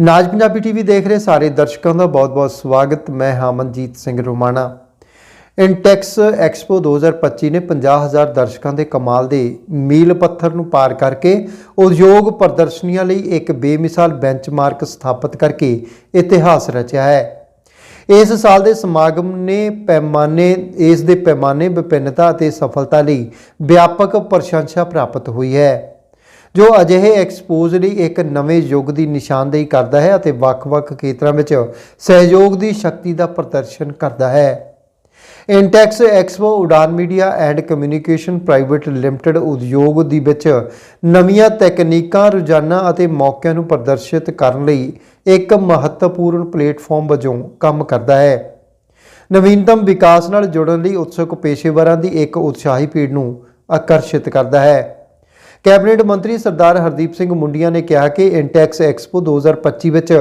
ਨਾਜ Punjabi TV ਦੇਖ ਰਹੇ ਸਾਰੇ ਦਰਸ਼ਕਾਂ ਦਾ ਬਹੁਤ-ਬਹੁਤ ਸਵਾਗਤ। ਮੈਂ ਹਾਂ ਸਿੰਘ ਰੋਮਾਣਾ। ਇੰਟੈਕਸ ਐਕਸਪੋ 2025 ਨੇ 50000 ਦਰਸ਼ਕਾਂ ਦੇ ਕਮਾਲ ਦੇ ਮੀਲ ਪੱਥਰ ਨੂੰ ਪਾਰ ਕਰਕੇ ਉਦਯੋਗ ਪ੍ਰਦਰਸ਼ਨੀਆਂ ਲਈ ਇੱਕ ਬੇਮਿਸਾਲ ਬੈਂਚਮਾਰਕ ਸਥਾਪਿਤ ਕਰਕੇ ਇਤਿਹਾਸ ਰਚਿਆ ਹੈ। ਇਸ ਸਾਲ ਦੇ ਸਮਾਗਮ ਨੇ ਪੈਮਾਨੇ, ਇਸ ਦੇ ਪੈਮਾਨੇ ਵਿਭਿੰਨਤਾ ਅਤੇ ਸਫਲਤਾ ਲਈ ਵਿਆਪਕ ਪ੍ਰਸ਼ੰਸਾ ਪ੍ਰਾਪਤ ਹੋਈ ਹੈ। ਜੋ ਅਜਿਹੇ ਐਕਸਪੋਜ਼ ਲਈ ਇੱਕ ਨਵੇਂ ਯੁੱਗ ਦੀ ਨਿਸ਼ਾਨਦੇਹੀ ਕਰਦਾ ਹੈ ਅਤੇ ਵੱਖ-ਵੱਖ ਖੇਤਰਾਂ ਵਿੱਚ ਸਹਿਯੋਗ ਦੀ ਸ਼ਕਤੀ ਦਾ ਪ੍ਰਦਰਸ਼ਨ ਕਰਦਾ ਹੈ। Intex expo Udaan media and communication private limited ਉਦਯੋਗ ਦੀ ਵਿੱਚ ਨਵੀਆਂ ਤਕਨੀਕਾਂ, ਰੁਝਾਨਾਂ ਅਤੇ ਮੌਕਿਆਂ ਨੂੰ ਪ੍ਰਦਰਸ਼ਿਤ ਕਰਨ ਲਈ ਇੱਕ ਮਹੱਤਵਪੂਰਨ ਪਲੇਟਫਾਰਮ ਵਜੋਂ ਕੰਮ ਕਰਦਾ ਹੈ। ਨਵੀਨਤਮ ਵਿਕਾਸ ਨਾਲ ਜੁੜਨ ਲਈ ਉਤਸੁਕ ਪੇਸ਼ੇਵਰਾਂ ਦੀ ਇੱਕ ਉਤਸ਼ਾਹੀ ਭੀੜ ਨੂੰ ਆਕਰਸ਼ਿਤ ਕਰਦਾ ਹੈ। ਕੈਬਨਿਟ ਮੰਤਰੀ ਸਰਦਾਰ ਹਰਦੀਪ ਸਿੰਘ ਮੁੰਡੀਆਂ ਨੇ ਕਿਹਾ ਕਿ ਇੰਟੈਕਸ ਐਕਸਪੋ 2025 ਵਿੱਚ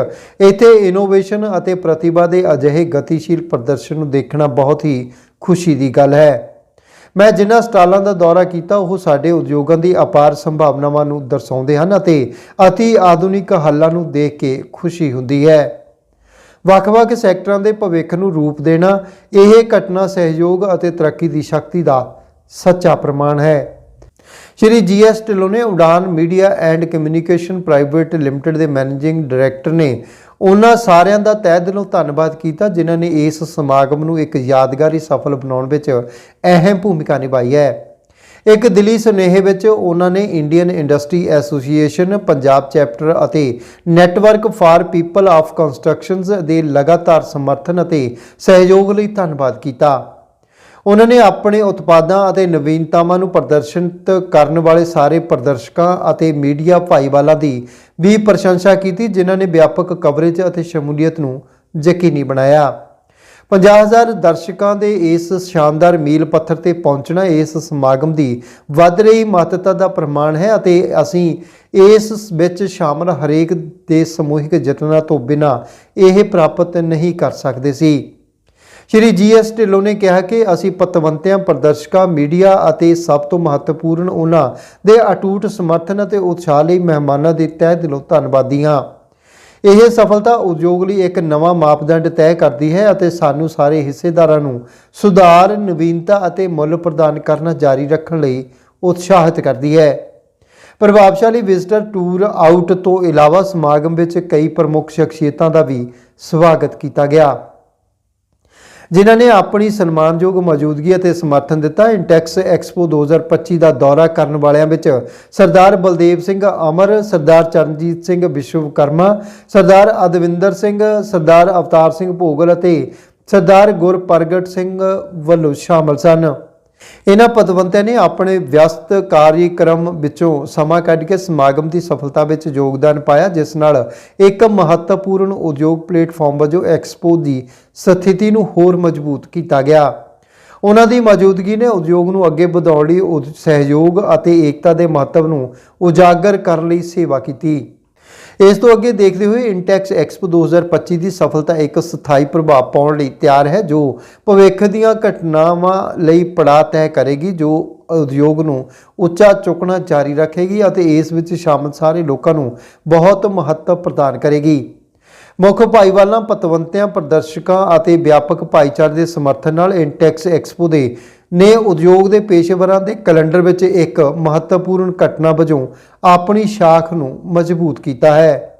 ਇੱਥੇ ਇਨੋਵੇਸ਼ਨ ਅਤੇ ਪ੍ਰਤਿਭਾ ਦੇ ਅਜਿਹੇ ਗਤੀਸ਼ੀਲ ਪ੍ਰਦਰਸ਼ਨ ਨੂੰ ਦੇਖਣਾ ਬਹੁਤ ਹੀ ਖੁਸ਼ੀ ਦੀ ਗੱਲ ਹੈ। ਮੈਂ ਜਿਨ੍ਹਾਂ ਸਟਾਲਾਂ ਦਾ ਦੌਰਾ ਕੀਤਾ, ਉਹ ਸਾਡੇ ਉਦਯੋਗਾਂ ਦੀ ਅਪਾਰ ਸੰਭਾਵਨਾਵਾਂ ਨੂੰ ਦਰਸਾਉਂਦੇ ਹਨ ਅਤੇ ਅਤੀ ਆਧੁਨਿਕ ਹੱਲਾਂ ਨੂੰ ਦੇਖ ਕੇ ਖੁਸ਼ੀ ਹੁੰਦੀ ਹੈ। ਵੱਖ-ਵੱਖ ਸੈਕਟਰਾਂ ਦੇ ਭਵਿੱਖ ਨੂੰ ਰੂਪ ਦੇਣਾ, ਇਹ ਘਟਨਾ ਸਹਿਯੋਗ ਅਤੇ ਤਰੱਕੀ ਦੀ ਸ਼ਕਤੀ ਦਾ ਸੱਚਾ ਪ੍ਰਮਾਣ ਹੈ। ਸ਼੍ਰੀ ਜੀ ਜੀਐਸ ਢਿੱਲੋਂ ਨੇ Udaan media and communication private limited ਦੇ ਮੈਨੇਜਿੰਗ ਡਾਇਰੈਕਟਰ ਨੇ ਉਹਨਾਂ ਸਾਰਿਆਂ ਦਾ ਤਹਿ ਦਿਲੋਂ ਧੰਨਵਾਦ ਕੀਤਾ, ਜਿਨ੍ਹਾਂ ਨੇ ਇਸ ਸਮਾਗਮ ਨੂੰ ਇੱਕ ਯਾਦਗਾਰੀ ਸਫਲ ਬਣਾਉਣ ਵਿੱਚ ਅਹਿਮ ਭੂਮਿਕਾ ਨਿਭਾਈ ਹੈ। ਇੱਕ ਦਿੱਲੀ ਸੁਨੇਹੇ ਵਿੱਚ ਉਹਨਾਂ ਨੇ Indian industry association, Punjab chapter ਅਤੇ network for people of constructions ਦੇ ਲਗਾਤਾਰ ਸਮਰਥਨ ਅਤੇ ਸਹਿਯੋਗ ਲਈ ਧੰਨਵਾਦ ਕੀਤਾ। ਉਹਨਾਂ ਨੇ ਆਪਣੇ ਉਤਪਾਦਾਂ ਅਤੇ ਨਵੀਨਤਾਵਾਂ ਨੂੰ ਪ੍ਰਦਰਸ਼ਿਤ ਕਰਨ ਵਾਲੇ ਸਾਰੇ ਪ੍ਰਦਰਸ਼ਕਾਂ ਅਤੇ ਮੀਡੀਆ ਭਾਈਵਾਲਾਂ ਦੀ ਵੀ ਪ੍ਰਸ਼ੰਸਾ ਕੀਤੀ, ਜਿਨ੍ਹਾਂ ਨੇ ਵਿਆਪਕ ਕਵਰੇਜ ਅਤੇ ਸ਼ਮੂਲੀਅਤ ਨੂੰ ਯਕੀਨੀ ਬਣਾਇਆ। 50000 ਦਰਸ਼ਕਾਂ ਦੇ ਇਸ ਸ਼ਾਨਦਾਰ ਮੀਲ ਪੱਥਰ ਤੇ ਪਹੁੰਚਣਾ ਇਸ ਸਮਾਗਮ ਦੀ ਵੱਧ ਰਹੀ ਮਹੱਤਤਾ ਦਾ ਪ੍ਰਮਾਣ ਹੈ ਅਤੇ ਅਸੀਂ ਇਸ ਵਿੱਚ ਸ਼ਾਮਲ ਹਰੇਕ ਦੇ ਸਮੂਹਿਕ ਯਤਨਾਂ ਤੋਂ ਬਿਨਾਂ ਇਹ ਪ੍ਰਾਪਤ ਨਹੀਂ ਕਰ ਸਕਦੇ ਸੀ। ਸ਼੍ਰੀ ਜੀਐਸ ਢਿੱਲੋਂ ਨੇ ਕਿਹਾ ਕਿ ਅਸੀਂ ਪਤਵੰਤਿਆਂ, ਪ੍ਰਦਰਸ਼ਕਾਂ, ਮੀਡੀਆ ਅਤੇ ਸਭ ਤੋਂ ਮਹੱਤਵਪੂਰਨ ਉਹਨਾਂ ਦੇ ਅਟੂਟ ਸਮਰਥਨ ਅਤੇ ਉਤਸ਼ਾਹ ਲਈ ਮਹਿਮਾਨਾਂ ਦੇ ਤਹਿ ਦਿਲੋਂ ਧੰਨਵਾਦੀ ਹਾਂ ਇਹ ਸਫਲਤਾ ਉਦਯੋਗ ਲਈ ਇੱਕ ਨਵਾਂ ਮਾਪਦੰਡ ਤੈਅ ਕਰਦੀ ਹੈ ਅਤੇ ਸਾਨੂੰ ਸਾਰੇ ਹਿੱਸੇਦਾਰਾਂ ਨੂੰ ਸੁਧਾਰ, ਨਵੀਨਤਾ ਅਤੇ ਮੁੱਲ ਪ੍ਰਦਾਨ ਕਰਨਾ ਜਾਰੀ ਰੱਖਣ ਲਈ ਉਤਸ਼ਾਹਿਤ ਕਰਦੀ ਹੈ। ਪ੍ਰਭਾਵਸ਼ਾਲੀ ਵਿਜ਼ਟਰ ਟੂਰ ਆਊਟ ਤੋਂ ਇਲਾਵਾ ਸਮਾਗਮ ਵਿੱਚ ਕਈ ਪ੍ਰਮੁੱਖ ਸ਼ਖਸੀਅਤਾਂ ਦਾ ਵੀ ਸਵਾਗਤ ਕੀਤਾ ਗਿਆ। ਜਿਨ੍ਹਾਂ ਨੇ ਆਪਣੀ ਸਨਮਾਨਯੋਗ ਮੌਜੂਦਗੀ ਅਤੇ ਸਮਰਥਨ ਦਿੱਤਾ, ਇੰਟੈਕਸ ਐਕਸਪੋ 2025 ਦਾ ਦੌਰਾ ਕਰਨ ਵਾਲਿਆਂ ਵਿੱਚ ਸਰਦਾਰ ਬਲਦੇਵ ਸਿੰਘ ਅਮਰ, ਸਰਦਾਰ ਚਰਨਜੀਤ ਸਿੰਘ ਵਿਸ਼ਵਕਰਮਾ, ਸਰਦਾਰ ਅਦਵਿੰਦਰ ਸਿੰਘ, ਸਰਦਾਰ ਅਵਤਾਰ ਸਿੰਘ ਭੋਗਲ ਅਤੇ ਸਰਦਾਰ ਗੁਰਪ੍ਰਗਟ ਸਿੰਘ ਵੱਲੋਂ ਸ਼ਾਮਲ ਸਨ। ਇਹਨਾਂ ਪਦਵੰਤਿਆਂ ਨੇ ਆਪਣੇ ਵਿਅਸਤ ਕਾਰਜਕ੍ਰਮ ਵਿੱਚੋਂ ਸਮਾਂ ਕੱਢ ਕੇ ਸਮਾਗਮ ਦੀ ਸਫਲਤਾ ਵਿੱਚ ਯੋਗਦਾਨ ਪਾਇਆ, ਜਿਸ ਨਾਲ ਇੱਕ ਮਹੱਤਵਪੂਰਨ ਉਦਯੋਗ ਪਲੇਟਫਾਰਮ ਵਜੋਂ ਐਕਸਪੋ ਦੀ ਸਥਿਤੀ ਨੂੰ ਹੋਰ ਮਜ਼ਬੂਤ ਕੀਤਾ ਗਿਆ। ਉਹਨਾਂ ਦੀ ਮੌਜੂਦਗੀ ਨੇ ਉਦਯੋਗ ਨੂੰ ਅੱਗੇ ਵਧਾਉਣ ਲਈ ਉਦ- ਸਹਿਯੋਗ ਅਤੇ ਏਕਤਾ ਦੇ ਮਹੱਤਵ ਨੂੰ ਉਜਾਗਰ ਕਰਨ ਲਈ ਸੇਵਾ ਕੀਤੀ। ਇਸ ਤੋਂ ਅੱਗੇ ਦੇਖਦੇ ਹੋਏ ਇੰਟੈਕਸ ਐਕਸਪੋ 2025 ਦੀ ਸਫਲਤਾ ਇੱਕ ਸਥਾਈ ਪ੍ਰਭਾਵ ਪਾਉਣ ਲਈ ਤਿਆਰ ਹੈ, ਜੋ ਭਵਿੱਖ ਦੀਆਂ ਘਟਨਾਵਾਂ ਲਈ ਪੜਾਅ ਤੈਅ ਕਰੇਗੀ, ਜੋ ਉਦਯੋਗ ਨੂੰ ਉੱਚਾ ਚੁੱਕਣਾ ਜਾਰੀ ਰੱਖੇਗੀ ਅਤੇ ਇਸ ਵਿੱਚ ਸ਼ਾਮਲ ਸਾਰੇ ਲੋਕਾਂ ਨੂੰ ਬਹੁਤ ਮਹੱਤਵ ਪ੍ਰਦਾਨ ਕਰੇਗੀ। ਮੁੱਖ ਭਾਈਵਾਲਾਂ, ਪਤਵੰਤਿਆਂ, ਪ੍ਰਦਰਸ਼ਕਾਂ ਅਤੇ ਵਿਆਪਕ ਭਾਈਚਾਰੇ ਦੇ ਸਮਰਥਨ ਨਾਲ ਇੰਟੈਕਸ ਐਕਸਪੋ ਦੇ ਨੇ ਉਦਯੋਗ ਦੇ ਪੇਸ਼ੇਵਰਾਂ ਦੇ ਕੈਲੰਡਰ ਵਿੱਚ ਇੱਕ ਮਹੱਤਵਪੂਰਨ ਘਟਨਾ ਵਜੋਂ ਆਪਣੀ ਸ਼ਾਖ ਨੂੰ ਮਜ਼ਬੂਤ ਕੀਤਾ ਹੈ।